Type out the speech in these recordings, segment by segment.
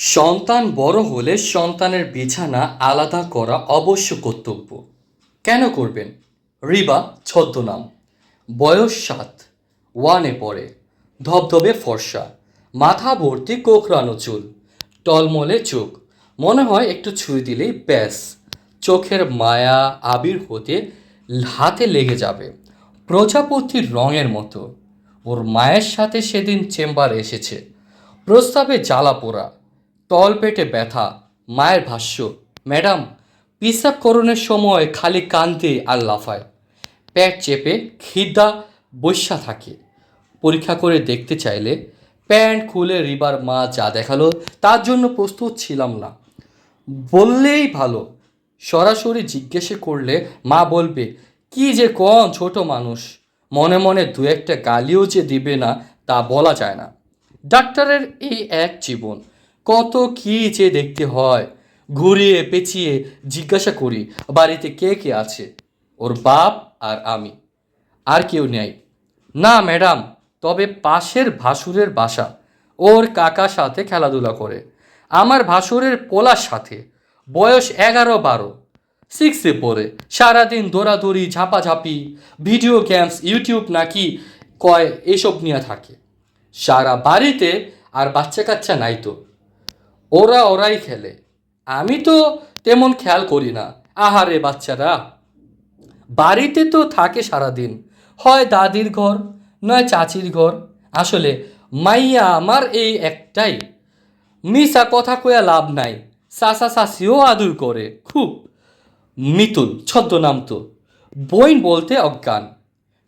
সন্তান বড় হলে সন্তানের বিছানা আলাদা করা অবশ্য কর্তব্য। কেন করবেন? রিবা ছদ্মনাম। বয়স সাত। ওয়ানে পড়ে। ধবধবে ফর্সা। মাথা ভর্তি কোকড়ানো চুল। টলমলে চোখ। মনে হয় একটু ছুঁয়ে দিলেই ব্যাস। চোখের মায়া আবির হতে হাতে লেগে যাবে। প্রজাপতির রঙের মতো। ওর মায়ের সাথে সেদিন চেম্বার এসেছে। প্রস্তাবে জ্বালা পোড়া। তল পেটে ব্যথা, মায়ের ভাষ্য, ম্যাডাম পিসাবকরণের সময় খালি কান্দে আর লাফায়। প্যাট চেপে খিদা বৈশা থাকে। পরীক্ষা করে দেখতে চাইলে প্যান্ট খুলে রিবার মা যা দেখাল তার জন্য প্রস্তুত ছিলাম না। বললেই ভালো। সরাসরি জিজ্ঞেসে করলে মা বলবে, কি যে কন ছোট মানুষ। মনে মনে দু একটা গালিও যে দিবে না তা বলা যায় না। ডাক্তারের এই এক জীবন। কত কি যে দেখতে হয়। ঘুরিয়ে পেঁচিয়ে জিজ্ঞাসা করি, বাড়িতে কে কে আছে? ওর বাপ আর আমি। আর কেউ নেই? না, ম্যাডাম, তবে পাশের ভাসুরের বাসা। ওর কাকার সাথে খেলাধুলা করে। আমার ভাসুরের পোলার সাথে। বয়স এগারো বারো। সিক্সে পড়ে। সারাদিন দৌড়াদৌড়ি, ঝাপাঝাপি, ভিডিও গেমস, ইউটিউব নাকি কয়, এসব নিয়ে থাকে। সারা বাড়িতে আর বাচ্চা কাচ্চা নাই তো। ওরা ওরাই খেলে। আমি তো তেমন খেয়াল করি না। আহারে বাচ্চারা। বাড়িতে তো থাকে সারাদিন। হয় দাদির ঘর, নয় চাচির ঘর। আসলে মাইয়া আমার এই একটাই। মিসা কথা কয়া লাভ নাই। সাসা সাসিও আদর করে। খুব মিতুল ছদ্মনাম তো বইন বলতে অজ্ঞান।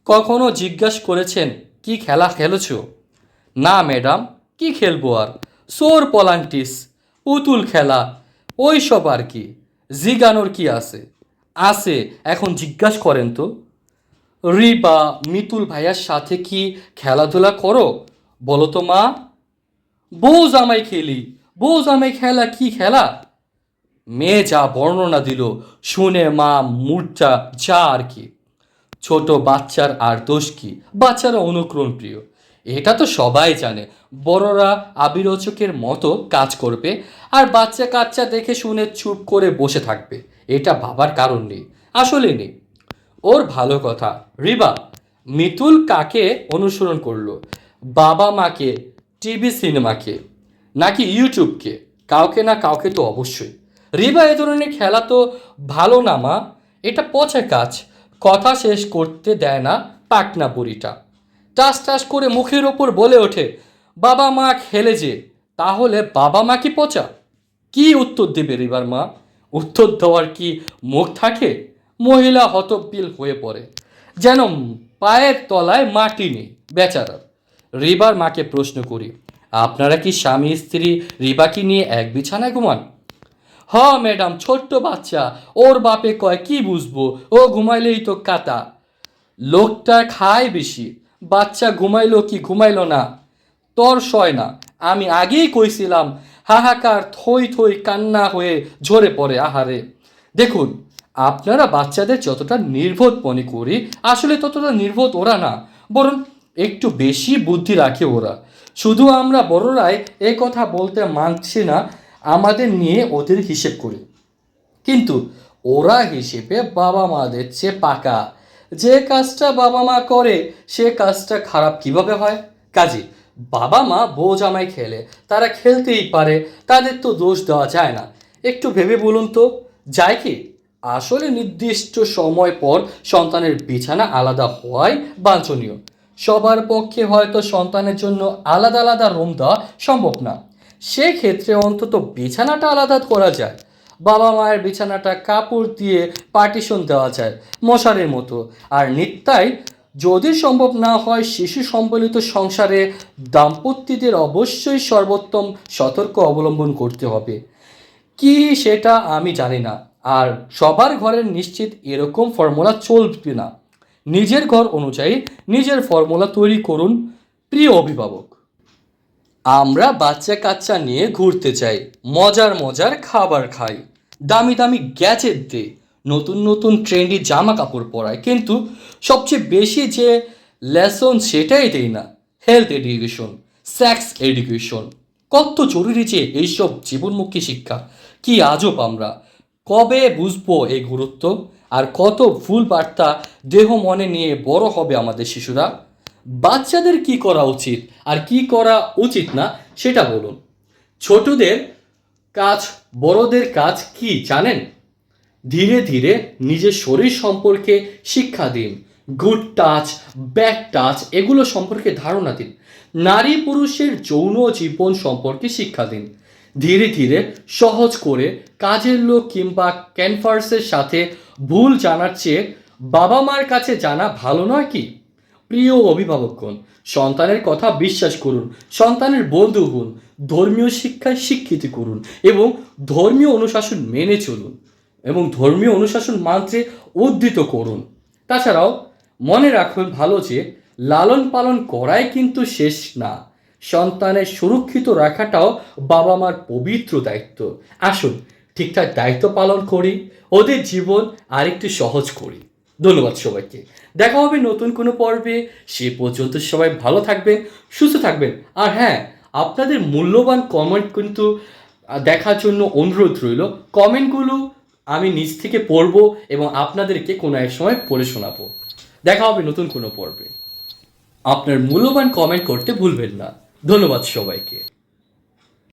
কখনো জিজ্ঞাস করেছেন, কি খেলা খেলেছ? না, ম্যাডাম, কি খেলব আর? সোর পলান্টিস। পুতুল খেলা, ওই সব আর কি। জিগানোর কি আছে? আছে, এখন জিজ্ঞাস করেন তো। রিবা, মিতুল ভাইয়ার সাথে কি খেলাধুলা করো? বলো তো মা। বউ জামাই খেলি। বউ জামাই খেলা কি খেলা? মেয়ে যা বর্ণনা দিল, শুনে মা মূর্ছা যা আর কি। ছোট বাচ্চার আর দোষ কি? বাচ্চারা অনুকরণ প্রিয় এটা তো সবাই জানে। বড়রা আবিরোচকের মতো কাজ করবে আর বাচ্চা কাচ্চা দেখে শুনে চুপ করে বসে থাকবে। এটা ভাবার কারণ নেই। আসলে নেই। ওর ভালো কথা। রিবা মিতুল কাকে অনুসরণ করল? বাবা মাকে, টিভি সিনেমাকে, নাকি ইউটিউবকে? কাউকে না কাউকে তো অবশ্যই। রিবা, এ ধরনের খেলা তো ভালো না মা। এটা পচা কাজ। কথা শেষ করতে দেয় না পাকনা বুড়িটা। টাস টাস করে মুখের ওপর বলে ওঠে, বাবা মা খেলে যে, তাহলে বাবা মা কি পচা? কি উত্তর দেবে রিবার মা? উত্তর দেওয়ার কি মুখ থাকে? মহিলা হতবিল হয়ে পড়ে। যেন পায়ের তলায় মাটি নেই বেচারার রিবার মাকে প্রশ্ন করি, আপনারা কি স্বামী, স্ত্রী, রিবাকে নিয়ে এক বিছানায় ঘুমান? হ ম্যাডাম, ছোট্ট বাচ্চা, ওর বাপে কয়, কি বুঝব? ও ঘুমাইলেই তো কাতা লোকটা খায় বেশি বাচ্চা ঘুমাইলো কি ঘুমাইলো না? তোর সয় না। আমি আগেই কইছিলাম, হাহাকার থই থই কান্না হয়ে ঝরে পড়ে, আহারে। দেখুন, আপনারা বাচ্চাদের যতটা নির্বোধ মনে করি, আসলে ততটা নির্বোধ ওরা না। বরং একটু বেশি বুদ্ধি রাখে ওরা। শুধু আমরা বড়রাই এ কথা বলতে মানছি না, আমাদের নিয়ে ওদের হিসেব করি। কিন্তু ওরা হিসেবে বাবা মাদের চেয়ে পাকা। যে কাজটা বাবা মা করে, সে কাজটা খারাপ কীভাবে হয়? কাজী, বাবা মা বউ জামাই খেলে, তারা খেলতেই পারে, তাদের তো দোষ দেওয়া যায় না। একটু ভেবে বলুন তো, যায় কি? আসলে নির্দিষ্ট সময় পর সন্তানের বিছানা আলাদা হওয়াই বাঞ্ছনীয়। সবার পক্ষে হয়তো সন্তানের জন্য আলাদা আলাদা রুম দেওয়া সম্ভব না। সেক্ষেত্রে অন্তত বিছানাটা আলাদা করা যায়। বাবা মায়ের বিছানাটা কাপড় দিয়ে পার্টিশন দেওয়া যায় মশারির মতো। আর নিত্যাই যদি সম্ভব না হয় শিশু সম্বলিত সংসারে দাম্পত্যদের অবশ্যই সর্বোত্তম সতর্ক অবলম্বন করতে হবে। কি সেটা আমি জানি না। আর সবার ঘরের নিশ্চিত এরকম ফর্মুলা চলবে না। নিজের ঘর অনুযায়ী নিজের ফর্মুলা তৈরি করুন, প্রিয় অভিভাবক। আমরা বাচ্চা কাচ্চা নিয়ে ঘুরতে চাই, মজার মজার খাবার খাই। দামি দামি গ্যাজেট দিই নতুন নতুন ট্রেন্ডি জামা কাপড় পরাই। কিন্তু সবচেয়ে বেশি যে লেসন সেটাই দেই না হেলথ এডুকেশন সেক্স এডুকেশন কত জরুরি যে এইসব জীবনমুখী শিক্ষা, কি আজব আমরা। কবে বুঝব এই গুরুত্ব? আর কত ভুল বার্তা দেহ মনে নিয়ে বড় হবে আমাদের শিশুরা? বাচ্চাদের কি করা উচিত আর কি করা উচিত না সেটা বলুন। ছোটদের কাজ, বড়দের কাজ কি জানেন? ধীরে ধীরে নিজের শরীর সম্পর্কে শিক্ষা দিন। গুড টাচ ব্যাড টাচ এগুলো সম্পর্কে ধারণা দিন। নারী পুরুষের যৌন জীবন সম্পর্কে শিক্ষা দিন। ধীরে ধীরে সহজ করে কাজের লোক কিংবা ক্যানভার্সের সাথে ভুল জানার চেয়ে বাবা মার কাছে জানা ভালো নয় কি? প্রিয় অভিভাবকগণ, সন্তানের কথা বিশ্বাস করুন, সন্তানের বন্ধু হন, ধর্মীয় শিক্ষায় শিক্ষিত করুন এবং ধর্মীয় অনুশাসন মেনে চলুন এবং ধর্মীয় অনুশাসন মানতে উদ্ধৃত করুন। তাছাড়াও মনে রাখুন ভালো যে, লালন পালন করাই কিন্তু শেষ না। সন্তানের সুরক্ষিত রাখাটাও বাবা মার পবিত্র দায়িত্ব। আসুন ঠিকঠাক দায়িত্ব পালন করি, ওদের জীবন আরেকটু সহজ করি। ধন্যবাদ সবাইকে। দেখা হবে নতুন কোনো পর্বে। সে পর্যন্ত সবাই ভালো থাকবেন, সুস্থ থাকবেন। আর হ্যাঁ আপনাদের মূল্যবান কমেন্ট কিন্তু দেখার জন্য অনুরোধ রইল। কমেন্টগুলো আমি নিজ থেকে পড়ব এবং আপনাদেরকে কোনো এক সময় পড়ে শোনাবো। দেখা হবে নতুন কোনো পর্বে। আপনার মূল্যবান কমেন্ট করতে ভুলবেন না। ধন্যবাদ সবাইকে।